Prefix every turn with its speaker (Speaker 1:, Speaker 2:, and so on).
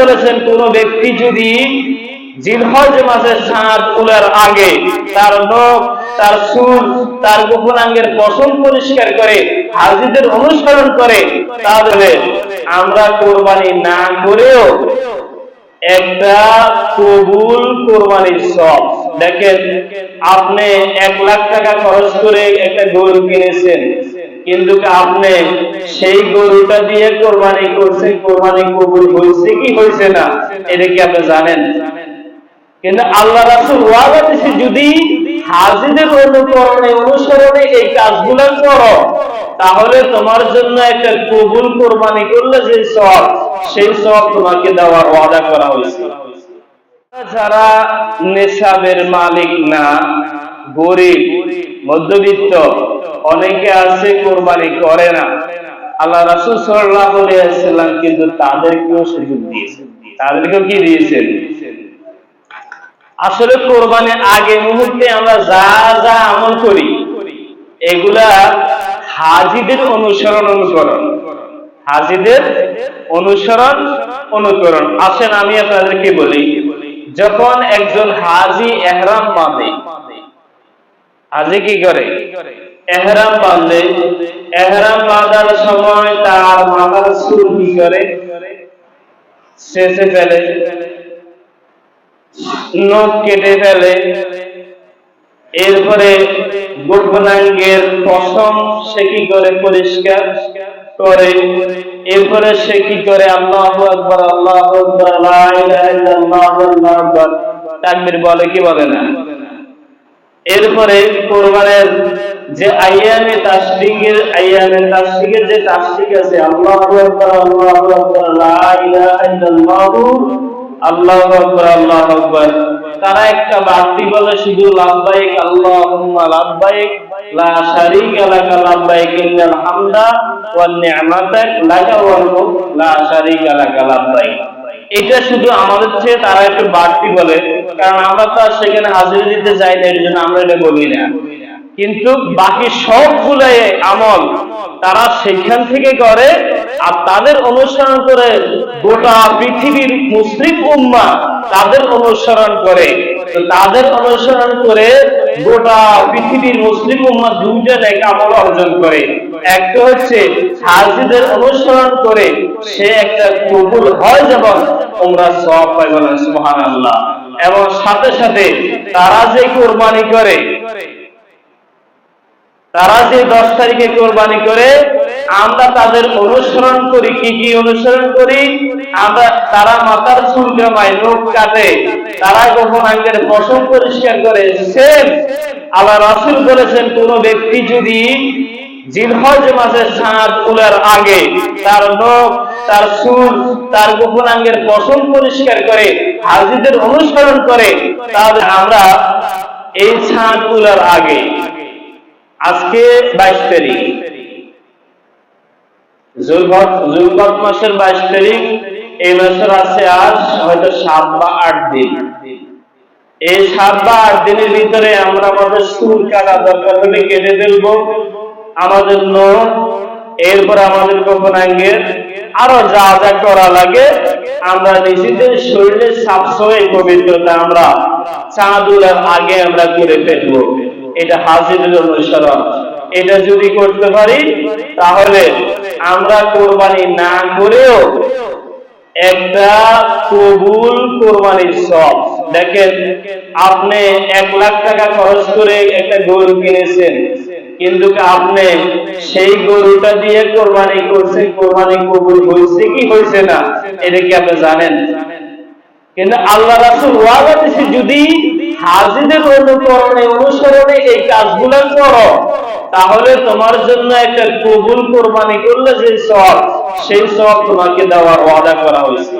Speaker 1: বলেছেন, কোন ব্যক্তি যদি জিলহজ মাসের আগে তার নখ, তার তার গোপনাঙ্গের পশম পরিষ্কার করে হাজিদের অনুসরণ করে, তাহলে আমরা কোরবানি না করেও একটা কবুল কোরবানির সব। দেখেন, আপনি এক লাখ টাকা খরচ করে একটা গরু কিনেছেন। কিন্তু আপনি সেই গরুটা দিয়ে কোরবানি করছেন, কোরবানি কবুল হয়েছে কি হয়েছে না, এটা কি আপনি জানেন? কিন্তু আল্লাহ রাসুল ওয়াদা দিছে, যদি হাজিদের অনুকরণে, অনুসরণে এই কাজগুলো করো, তাহলে তোমার জন্য একটা কবুল কোরবানি করলে যে সব সেই সব তোমাকে দেওয়ার ওয়াদা করা হয়েছে। যারা নেশাবের মালিক না, গরিব মধ্যবিত্ত, অনেকে আছে কোরবানি করে না। আল্লাহ রাসুল সাল্লাম কিন্তু তাদেরকেও সুযোগ দিয়েছেন তাদেরকেও কি দিয়েছেন আসলে কোরবানির আগে মুহূর্তে আমরা যা যা আমল করি, এগুলা হাজিদের অনুসরণ অনুকরণ। হাজিদের অনুসরণ অনুকরণ। আসেন আমি আপনাদেরকে বলি, যখন একজন হাজি এহরাম বাঁধে হাজি কি করে? এহরাম বাঁধে এহরাম বাঁধার সময় তার মাথার চুল কি করে? শেষে ফেলে। নখ কেটে ফেলে। এরপরে গোপনাঙ্গের পশম সে কি করে পরিষ্কার করে? এরপরে সে কি করে? আল্লাহ আকবর আল্লাহ আকবর আকবর। তাকবির বলে কি বলে না? এরপরে কোরবানের যে আইয়ামে তাসবিগের আইয়ামে তাসবিগের যে তাসবিগ আছে, আল্লাহু আকবার আল্লাহু আকবার, লা ইলাহা ইল্লাল্লাহু, আল্লাহু আকবার আল্লাহু আকবার। তারা একটা বাড়তি বলে শুধু লাব্বাইক আল্লাহুম্মা লাব্বাইক লা শারীকা লাকা লাব্বাইক ইন্নাল হামদা ওয়ান নি'মাতা লাকা ওয়াল মুলক, লা শারীকা লাকা লাব্বাইক এটা শুধু আমাদের চেয়ে তারা একটু বাড়তি বলে, কারণ আমরা তো আর সেখানে হাজির দিতে যাই না, এর জন্য আমরা এটা বলি না। কিন্তু বাকি সবগুলো আমল তারা সেখান থেকে করে, আর তাদের অনুসরণ করে গোটা পৃথিবীর মুসলিম উম্মা তাদের অনুসরণ করে। তাদের অনুসরণ করে গোটা পৃথিবীর মুসলিম উম্মা দুইটা এক আমল অর্জন করে। একটা হচ্ছে হাজিদের অনুসরণ করে সে একটা কবুল হয় যেমন তোমরা সব পাই বলেন, সুবহানাল্লাহ। এবং সাথে সাথে তারা যে কোরবানি করে, তারা যে দশ তারিখে কোরবানি করে আমরা তাদের অনুসরণ করি, কি কি অনুসরণ করি? আমরা, তারা মাথার চুল কামায় নখ কাটে, তারা গোপনাঙ্গের পশম পরিষ্কার করে সেম আল্লাহ রাসুল বলেছেন, কোন ব্যক্তি যদি জিলহজ মাসের সাত আগে তার নখ, তার চুল তার গোপনাঙ্গের পশম পরিষ্কার করে, হাজিদের অনুসরণ করে, তাহলে আমরা এই সাত উলের আগে, আজকে বাইশ তারিখ। জুলগত মাসের বাইশ তারিখ, এই মাসের আছে হয়তো সাত বা আট দিন। এই সাত বা আট দিনের ভিতরে আমরা আমাদের চুল কাটা দরকার হলে কেটে আমাদের নখ, এরপর আমাদের গোপনাঙ্গের আরও যা যা করা লাগে, আমরা নিজেদের পবিত্রতা আমরা চাঁদুলের আগে আমরা করে ফেলব। এটা হাজিরের অনুসরণ। এটা যদি করতে পারি, তাহলে আমরা কোরবানি না করেও একটা কবুল কোরবানির সব। দেখেন, আপনি এক লাখ টাকা খরচ করে একটা গরু কিনেছেন, কিন্তু আপনি সেই গরুটা দিয়ে কোরবানি করছেন, কোরবানি কবুল হয়েছে কি হয়েছে না, এটা কি আপনি জানেন? কিন্তু আল্লাহ রাসুল ওয়াদা দিছে, যদি হাজিদের অনুকরণে, অনুসরণে এই কাজগুলো করো তাহলে তোমার জন্য একটা কবুল কোরবানি করলে যে সব সেই সব তোমাকে দেওয়ার ওয়াদা করা হয়েছে।